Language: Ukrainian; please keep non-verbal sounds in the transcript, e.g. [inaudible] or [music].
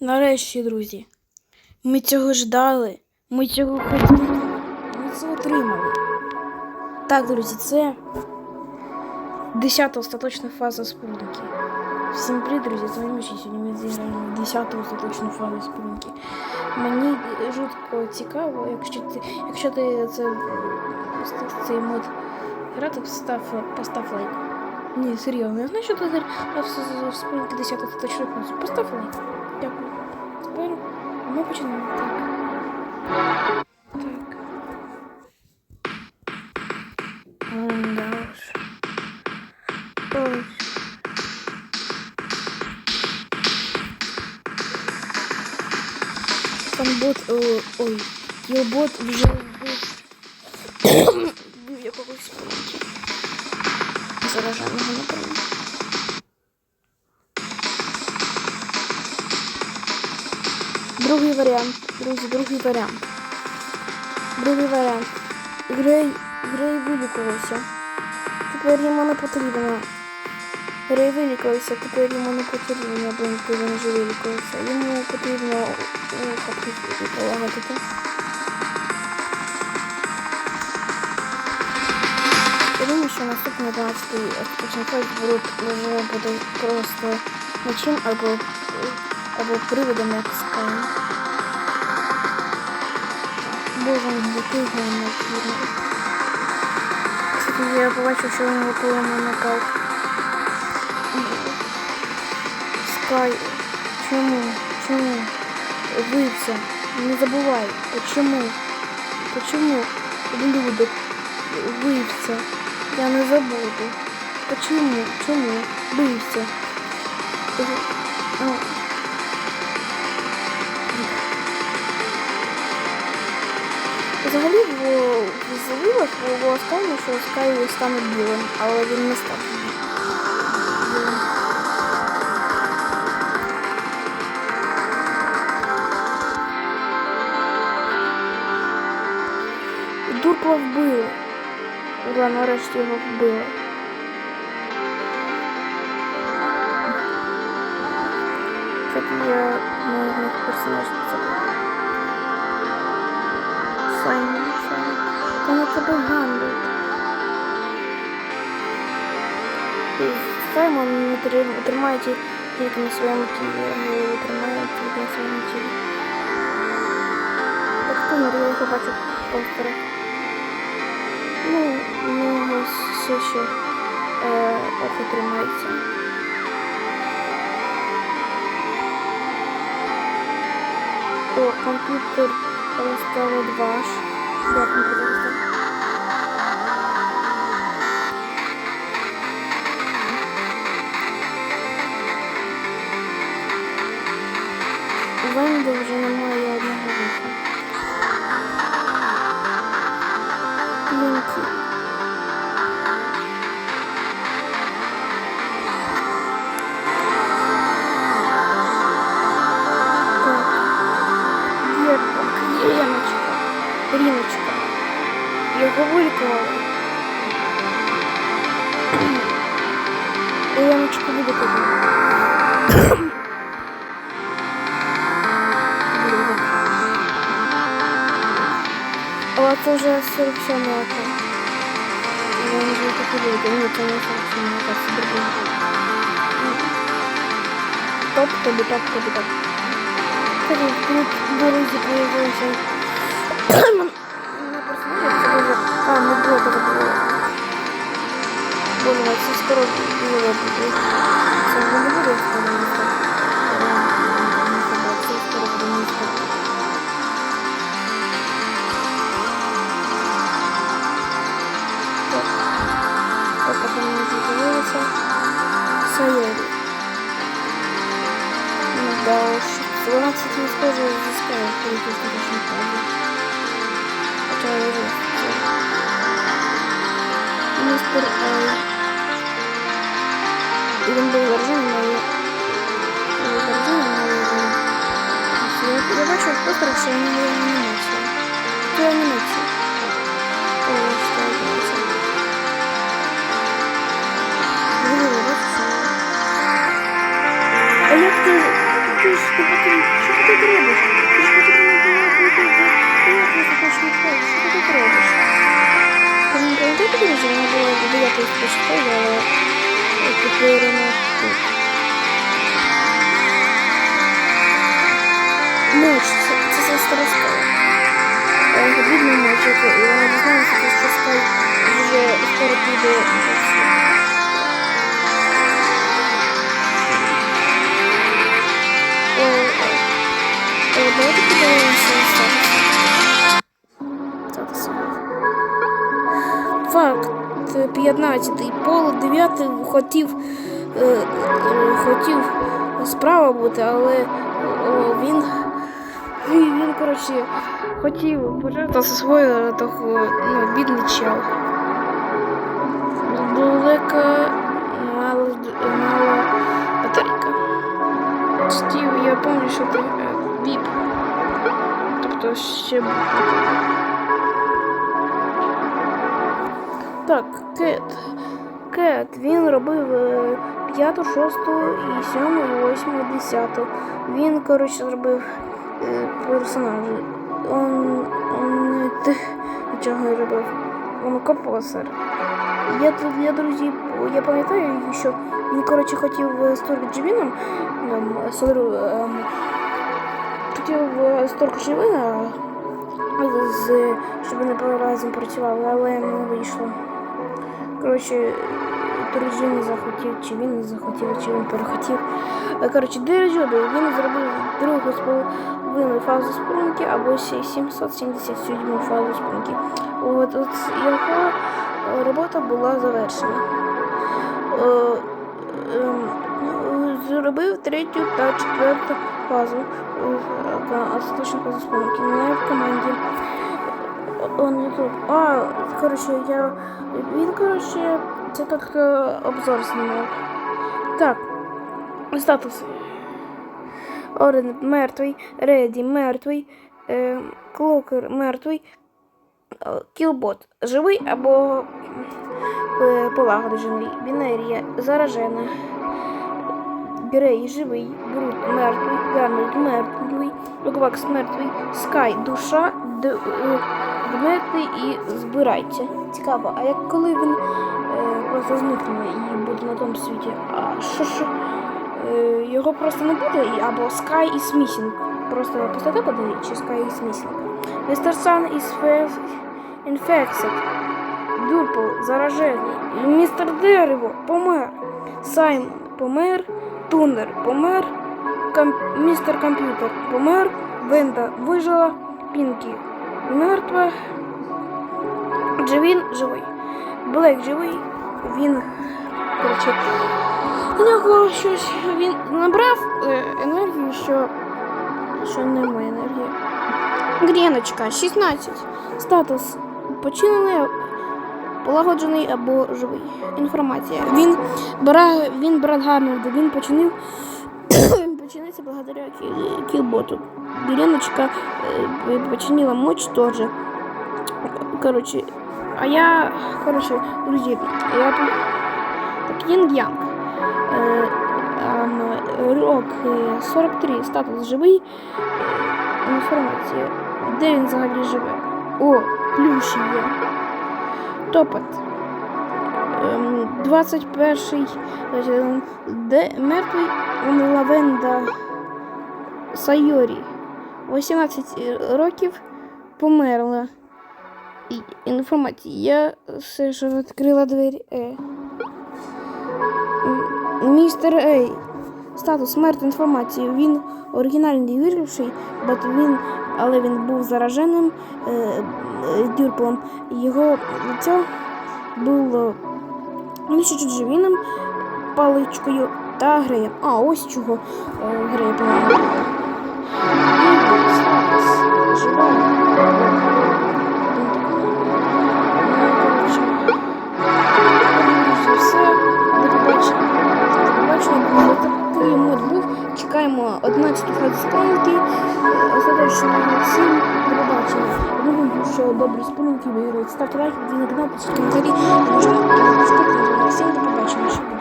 Нарешті, друзі. Ми цього ждали. Ми цього хотіли. Ми це отримали. Так, друзі, це десята остаточна фаза спутники. Всім привіт, друзі, з вами. Сьогодні ми зіграємо в 10 остаточну фазу спутники. Мені жутко цікаво, якщо ти, якщо ти це цей мод грати, постав, постав лайк. Ні, серйозно, я знаю, що ти грав в спутники 10 остаточну фазу. Постав лайк. Дякую. Тепер ми починаємо. Так. Так. М, Да уж. Ой. Там бот, о, ой, кілбот вже вбив вбив [coughs] якогось спринті. Зараженого, напевно. Другий варіант, друзі, другий варіант. Другий варіант. Грей, Грей вилікувався. Тепер йому не потрібно. Грей вилікувався, тепер йому не потрібно, бо він вже вилікувався. Йому потрібно полагодити. Я думаю, що наступний 12-й остаточний буде, просто нічим або, або приводом як скайн. Гарний фільм. Кстати, я побачив, що він готує на нокаут. Скай, чому? Чому? Вився. Не забувай. Почему? Почему? Ублюдок. Вився. Я не забуду. Почему? Чому? Вився. Взагалі в, в заливах було сказано, що Скай стане білим, але він не став. Дурпла вбили. Ура, нарешті його вбили. Кстати, я мой них персонаж Саймон, Саймон. Та на тебе гамбит. Саймон не трим- тримає ті- тільки на своєму тілі, його тримає тільки на своєму тілі. Так помер, я його бачу в постерах. Ну, у все ще е, око тримається. О, комп'ютер Ten stronę 2. Тобі. Але це вже 47 око. Він вже таки вийде. Ні, це не 47 око, це другий. Топ, тобі, топ, тобі, топ. Кстати, тут дорозі появився на персонажі, це дуже... А, не було, це було. Боже, це скоро було вже не з'явилося. Сайорі. Ну да уж. Вона, не схожа зі Скай, коли ти скажеш правда. Хоча я вже. Містер Ай. І він був Я, я бачу в постерах, що у нього є анімація. Це анімація. О, що анімація. Вивели, бачиш? А як ти ти ж не потрібно. Що ти тут робиш? Ти ж потрібно було бути в дев'ятому остаточному фазі. Що ти тут робиш? Там пам'ятаєте, друзі, вона була в дев'ятому остаточному фазі, але е, тепер вона тут. Ноч, Ноч, і вона дізналася, що скай скоро. Е, е, Давайте подивимося статус. Статус. Факт 15. Пол 9 хотів, е, хотів справа бути, але він, він, він, коротше, хотів пожертвувати свою того, ну, бідний чел. Далека мало, мало батарейка. Стів, я пам'ятаю, що ти е, віп. Тобто ще. Так, Кет. Кет, він робив е, п'яту, шосту, і сьому, і восьму, і десяту. Він, коротше, зробив персонажі. Он, он не те, нічого не робив. Он композер. Я тут, я, друзі, я пам'ятаю, що він, коротше, хотів з Туркджевіном, ем, Сору, ем, хотів з Туркджевіна, з, щоб вони разом працювали, але не вийшло. Коротше, Не захотів, чи він не захотів, чи він перехотів. Е, Коротше, Дирижоди, він зробив другу з половиною фазу спрунки або 777 фазу спрунки. От, от його е, робота була завершена. Е, ем, Зробив третю та четверту фазу остаточну фазу спрунки. Не в команді. Он не. А, коротше, я. Він, коротше, це е, обзор знімав. Так. Статус. Орен мертвий, Реді мертвий, е, Клокер мертвий, е, Кілбот живий або е, полагоджений, Бінерія заражена. Грей живий, Брут мертвий, Гарнольд мертвий, Луквакс мертвий, Скай душа, Д, е, і збирайте. Цікаво, а як коли він е, просто зникне і буде на тому світі, а що ж е, його просто не буде, або Sky is missing. Просто пустота буде, чи Sky is missing. Mr. Sun is fe- infected. Дурпл заражений. Містер Дерево помер. Саймон помер. Тунер помер. Ком... Містер Комп'ютер помер. Венда вижила. Пінкі мертва. Джевін живий. Блек живий. Він, коротше, у нього щось він набрав е, енергію, що, що немає енергії. Гріночка 16. Статус починений, полагоджений або живий. Інформація. Він брат, він брат Гарнольда, він починив. Він благодаря кілботу. Гріночка е, починила мочь теж. Коротше, а я, коротше, друзі, я так, Янг Янг. Е, ем, Рок е, 43, статус живий. Інформація. Де він взагалі живе? О, плюші є. Топот. Ем, 21-й. е, Де мертвий ем, Лавенда Сайорі. 18 років померла. І інформація. Все ж відкрила двері. Е. Містер Ей. Статус смерть інформації. Він оригінальний виживший, він, але він був зараженим е, е, дюрплом. Його лице було живіним паличкою та греєм. А, ось чого е, греє був. Чекаємо 11 спонки. Остаточно всім до побачення. Думаю, що добрі спонки виграють. Ставте лайк, на коментарі. Можна підписатися. Всім до побачення.